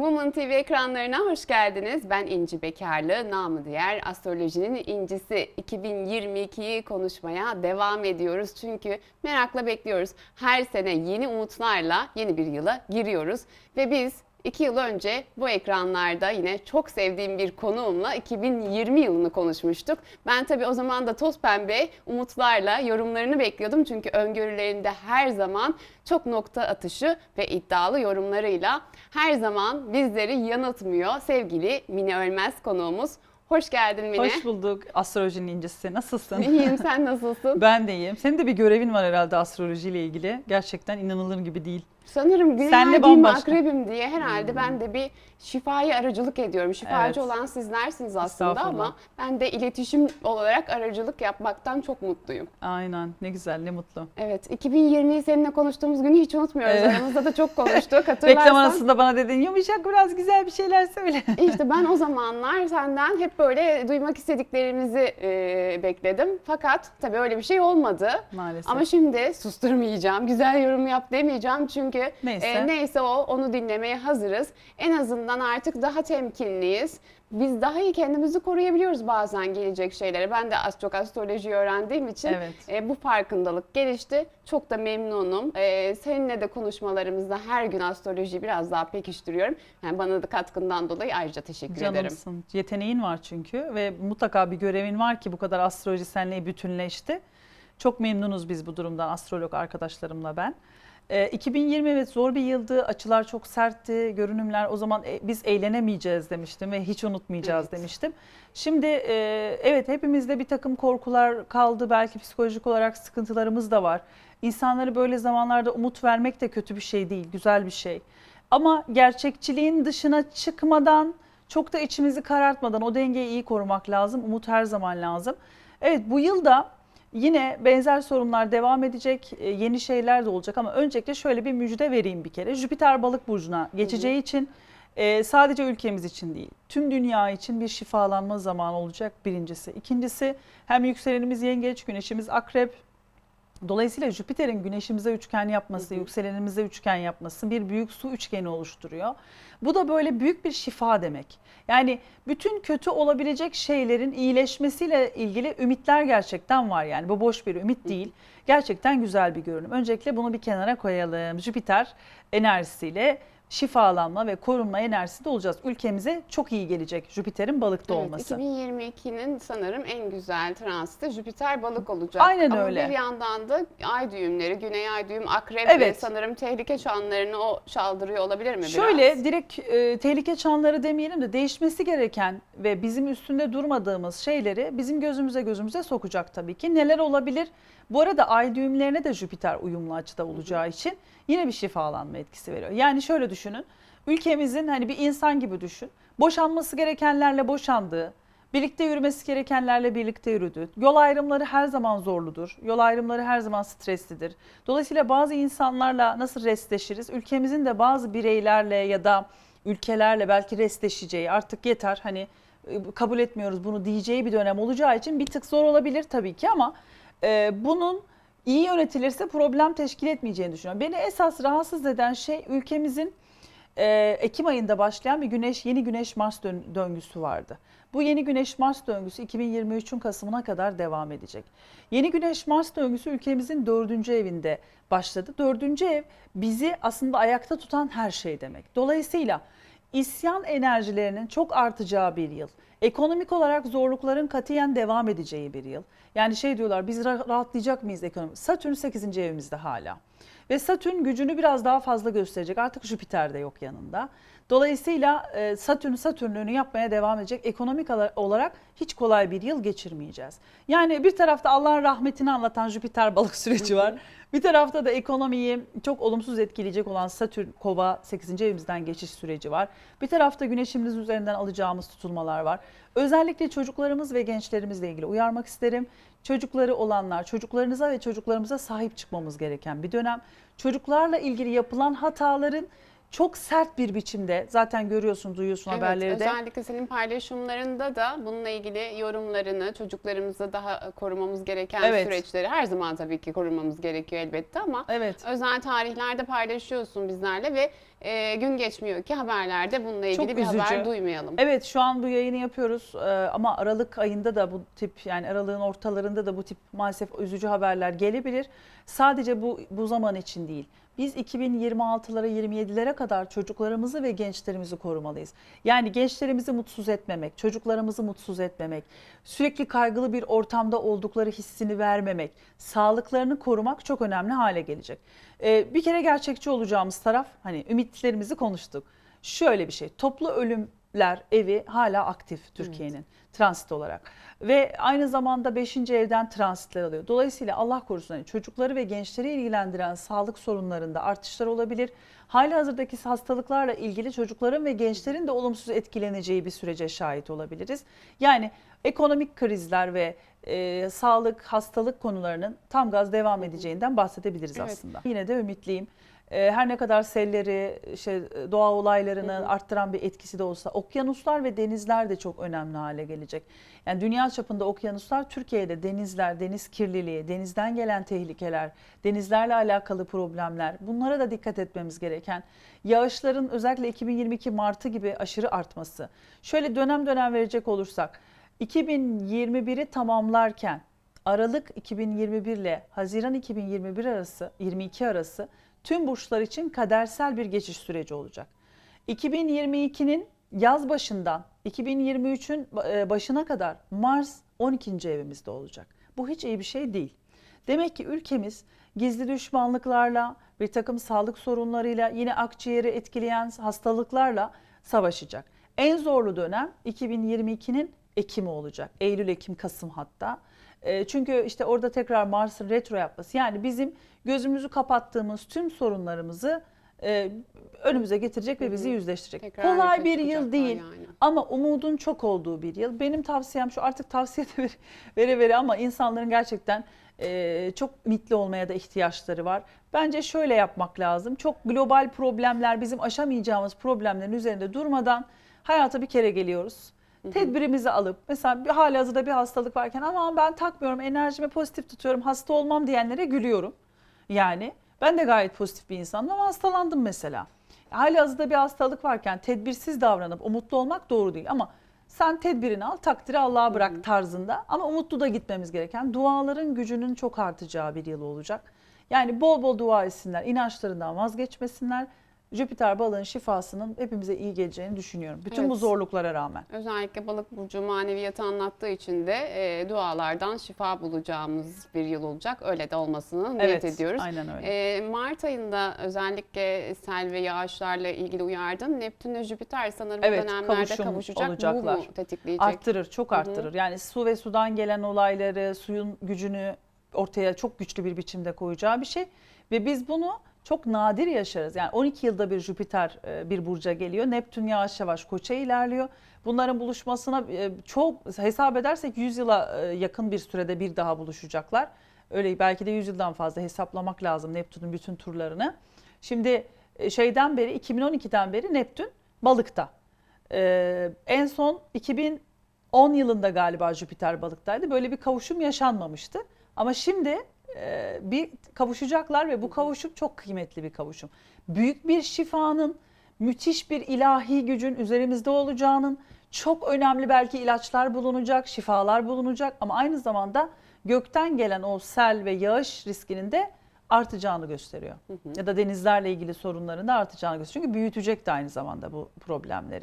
Woman TV ekranlarına hoş geldiniz. Ben İnci Bekarlı, namı diğer astrolojinin incisi 2022'yi konuşmaya devam ediyoruz. Çünkü merakla bekliyoruz. Her sene yeni umutlarla yeni bir yıla giriyoruz. Ve biz iki yıl önce bu ekranlarda yine çok sevdiğim bir konuğumla 2020 yılını konuşmuştuk. Ben tabii o zaman da toz pembe umutlarla yorumlarını bekliyordum. Çünkü öngörülerinde her zaman çok nokta atışı ve iddialı yorumlarıyla her zaman bizleri yanıltmıyor sevgili Mine Ölmez konuğumuz. Hoş geldin Mine. Hoş bulduk astrolojinin incisi. Nasılsın? İyiyim sen nasılsın? Ben de iyiyim. Senin de bir görevin var herhalde astrolojiyle ilgili. Gerçekten inanılır gibi değil. Sanırım bambaşka. akrebim diye herhalde ben de bir şifayı aracılık ediyorum. Şifacı Evet. olan sizlersiniz aslında ama ben de iletişim olarak aracılık yapmaktan çok mutluyum. Aynen ne güzel ne mutlu. Evet 2020'yi seninle konuştuğumuz günü hiç unutmuyoruz. Evet. Aramızda da çok konuştuk Reklam hatırlarsan. arasında bana dedin yumuşak biraz güzel bir şeyler söyle. İşte ben o zamanlar senden hep böyle duymak istediklerimizi e, bekledim. Fakat tabii öyle bir şey olmadı. Maalesef. Ama şimdi susturmayacağım, güzel yorum yap demeyeceğim çünkü Neyse. e, neyse o onu dinlemeye hazırız. En azından artık daha temkinliyiz. Biz daha iyi kendimizi koruyabiliyoruz bazen gelecek şeylere. Ben de az çok astroloji öğrendiğim için Evet. e, bu farkındalık gelişti. Çok da memnunum. E, seninle de konuşmalarımızda her gün astrolojiyi biraz daha pekiştiriyorum. Yani bana da katkından dolayı ayrıca teşekkür ederim. Canımsın. Yeteneğin var çünkü ve mutlaka bir görevin var ki bu kadar astroloji seninle bütünleşti. Çok memnunuz biz bu durumdan astrolog arkadaşlarımla ben. Ee, 2020 evet zor bir yıldı. Açılar çok sertti. Görünümler o zaman e, biz eğlenemeyeceğiz demiştim ve hiç unutmayacağız Evet. demiştim. Şimdi e, evet hepimizde bir takım korkular kaldı. Belki psikolojik olarak sıkıntılarımız da var. İnsanları böyle zamanlarda umut vermek de kötü bir şey değil, güzel bir şey. Ama gerçekçiliğin dışına çıkmadan, çok da içimizi karartmadan o dengeyi iyi korumak lazım. Umut her zaman lazım. Evet bu yılda yine benzer sorunlar devam edecek, e, yeni şeyler de olacak ama öncelikle şöyle bir müjde vereyim bir kere. Jüpiter balık burcuna geçeceği için e, sadece ülkemiz için değil, tüm dünya için bir şifalanma zamanı olacak birincisi. İkincisi hem yükselenimiz yengeç, güneşimiz akrep, Dolayısıyla Jüpiter'in güneşimize üçgen yapması, Hı hı. yükselenimize üçgen yapması bir büyük su üçgeni oluşturuyor. Bu da böyle büyük bir şifa demek. Yani bütün kötü olabilecek şeylerin iyileşmesiyle ilgili ümitler gerçekten var yani. Bu boş bir ümit değil. Gerçekten güzel bir görünüm. Öncelikle bunu bir kenara koyalım. Jüpiter enerjisiyle şifalanma ve korunma enerjisi de olacağız. Ülkemize çok iyi gelecek Jüpiter'in balıkta Evet, olması. 2022'nin sanırım en güzel transiti Jüpiter balık olacak. Aynen Ama öyle. bir yandan da ay düğümleri, güney ay düğüm akrep Evet. ve sanırım tehlike çanlarını o çaldırıyor olabilir mi biraz? Şöyle direkt e, tehlike çanları demeyelim de değişmesi gereken ve bizim üstünde durmadığımız şeyleri bizim gözümüze gözümüze sokacak tabii ki. Neler olabilir? Bu arada ay düğümlerine de Jüpiter uyumlu açıda olacağı için yine bir şifalanma etkisi veriyor. Yani şöyle düşünün. Ülkemizin hani bir insan gibi düşün. Boşanması gerekenlerle boşandığı, birlikte yürümesi gerekenlerle birlikte yürüdü. Yol ayrımları her zaman zorludur. Yol ayrımları her zaman streslidir. Dolayısıyla bazı insanlarla nasıl restleşiriz? Ülkemizin de bazı bireylerle ya da ülkelerle belki restleşeceği artık yeter hani e, kabul etmiyoruz bunu diyeceği bir dönem olacağı için bir tık zor olabilir tabii ki ama e, bunun iyi yönetilirse problem teşkil etmeyeceğini düşünüyorum. Beni esas rahatsız eden şey ülkemizin e, Ekim ayında başlayan bir güneş yeni güneş Mars dön- döngüsü vardı. Bu yeni güneş Mars döngüsü 2023'ün Kasım'ına kadar devam edecek. Yeni güneş Mars döngüsü ülkemizin dördüncü evinde başladı. Dördüncü ev bizi aslında ayakta tutan her şey demek. Dolayısıyla isyan enerjilerinin çok artacağı bir yıl. Ekonomik olarak zorlukların katiyen devam edeceği bir yıl. Yani şey diyorlar biz ra- rahatlayacak mıyız ekonomi? Satürn 8. evimizde hala. Ve Satürn gücünü biraz daha fazla gösterecek. Artık Jüpiter de yok yanında. Dolayısıyla e, Satürn Satürnlüğünü yapmaya devam edecek. Ekonomik olarak hiç kolay bir yıl geçirmeyeceğiz. Yani bir tarafta Allah'ın rahmetini anlatan Jüpiter balık süreci var. Bir tarafta da ekonomiyi çok olumsuz etkileyecek olan Satürn kova 8. evimizden geçiş süreci var. Bir tarafta güneşimiz üzerinden alacağımız tutulmalar var. Özellikle çocuklarımız ve gençlerimizle ilgili uyarmak isterim. Çocukları olanlar, çocuklarınıza ve çocuklarımıza sahip çıkmamız gereken bir dönem. Çocuklarla ilgili yapılan hataların çok sert bir biçimde zaten görüyorsun, duyuyorsun Evet, haberleri de. özellikle senin paylaşımlarında da bununla ilgili yorumlarını, çocuklarımızı daha korumamız gereken Evet. süreçleri her zaman tabii ki korumamız gerekiyor elbette ama Evet. özel tarihlerde paylaşıyorsun bizlerle ve e, gün geçmiyor ki haberlerde bununla ilgili Çok bir haber üzücü. duymayalım. Evet şu an bu yayını yapıyoruz Ee, ama Aralık ayında da bu tip yani aralığın ortalarında da bu tip maalesef üzücü haberler gelebilir. Sadece bu bu zaman için değil. Biz 2026'lara 27'lere kadar çocuklarımızı ve gençlerimizi korumalıyız. Yani gençlerimizi mutsuz etmemek, çocuklarımızı mutsuz etmemek, sürekli kaygılı bir ortamda oldukları hissini vermemek, sağlıklarını korumak çok önemli hale gelecek. Ee, bir kere gerçekçi olacağımız taraf hani ümitlerimizi konuştuk. Şöyle bir şey toplu ölümler evi hala aktif Türkiye'nin transit olarak. Ve aynı zamanda 5. evden transitler alıyor. Dolayısıyla Allah korusun hani çocukları ve gençleri ilgilendiren sağlık sorunlarında artışlar olabilir. Hali hazırdaki hastalıklarla ilgili çocukların ve gençlerin de olumsuz etkileneceği bir sürece şahit olabiliriz. Yani ekonomik krizler ve e, sağlık, hastalık konularının tam gaz devam edeceğinden bahsedebiliriz Evet. aslında. Yine de ümitliyim. E, Her ne kadar selleri, şey, doğa olaylarını Hı hı. arttıran bir etkisi de olsa okyanuslar ve denizler de çok önemli hale gelecek. Yani dünya çapında okyanuslar Türkiye'de denizler, deniz kirliliği, denizden gelen tehlikeler, denizlerle alakalı problemler bunlara da dikkat etmemiz gereken yağışların özellikle 2022 Mart'ı gibi aşırı artması. Şöyle dönem dönem verecek olursak 2021'i tamamlarken Aralık 2021 ile Haziran 2021 arası 22 arası tüm burçlar için kadersel bir geçiş süreci olacak. 2022'nin yaz başından 2023'ün e, başına kadar Mars 12. evimizde olacak. Bu hiç iyi bir şey değil. Demek ki ülkemiz gizli düşmanlıklarla, bir takım sağlık sorunlarıyla, yine akciğeri etkileyen hastalıklarla savaşacak. En zorlu dönem 2022'nin Ekim'i olacak. Eylül, Ekim, Kasım hatta. E, Çünkü işte orada tekrar Mars'ın retro yapması yani bizim gözümüzü kapattığımız tüm sorunlarımızı e, önümüze getirecek ve bizi yüzleştirecek. Tekrar Kolay bir yıl değil yani. ama umudun çok olduğu bir yıl. Benim tavsiyem şu artık tavsiye de ver- vere vere ama insanların gerçekten e, çok ümitli olmaya da ihtiyaçları var. Bence şöyle yapmak lazım. Çok global problemler bizim aşamayacağımız problemlerin üzerinde durmadan hayata bir kere geliyoruz. Tedbirimizi alıp mesela bir halihazırda bir hastalık varken aman ben takmıyorum enerjimi pozitif tutuyorum hasta olmam diyenlere gülüyorum. Yani ben de gayet pozitif bir insanım ama hastalandım mesela. Halihazırda bir hastalık varken tedbirsiz davranıp umutlu olmak doğru değil ama sen tedbirini al takdiri Allah'a bırak tarzında ama umutlu da gitmemiz gereken duaların gücünün çok artacağı bir yıl olacak. Yani bol bol dua etsinler, inançlarından vazgeçmesinler. Jüpiter balığın şifasının hepimize iyi geleceğini düşünüyorum. Bütün bu Evet. zorluklara rağmen. Özellikle balık burcu maneviyatı anlattığı için de e, dualardan şifa bulacağımız bir yıl olacak. Öyle de olmasını niyet Evet, ediyoruz. aynen öyle. E, Mart ayında özellikle sel ve yağışlarla ilgili uyardın. Neptün ve Jüpiter sanırım Evet, bu dönemlerde kavuşacak. olacaklar. Bu mu tetikleyecek? Arttırır, çok Hı hı. arttırır. Yani su ve sudan gelen olayları, suyun gücünü ortaya çok güçlü bir biçimde koyacağı bir şey. Ve biz bunu çok nadir yaşarız. Yani 12 yılda bir Jüpiter e, bir burca geliyor. Neptün yavaş yavaş koça ilerliyor. Bunların buluşmasına e, çok hesap edersek 100 yıla e, yakın bir sürede bir daha buluşacaklar. Öyle belki de 100 yıldan fazla hesaplamak lazım Neptün'ün bütün turlarını. Şimdi şeyden beri 2012'den beri Neptün balıkta. En son 2010 yılında galiba Jüpiter balıktaydı. Böyle bir kavuşum yaşanmamıştı. Ama şimdi e, bir kavuşacaklar ve bu kavuşum çok kıymetli bir kavuşum. Büyük bir şifanın, müthiş bir ilahi gücün üzerimizde olacağının, çok önemli belki ilaçlar bulunacak, şifalar bulunacak ama aynı zamanda gökten gelen o sel ve yağış riskinin de artacağını gösteriyor. Ya da denizlerle ilgili sorunların da artacağını gösteriyor. Çünkü büyütecek de aynı zamanda bu problemleri.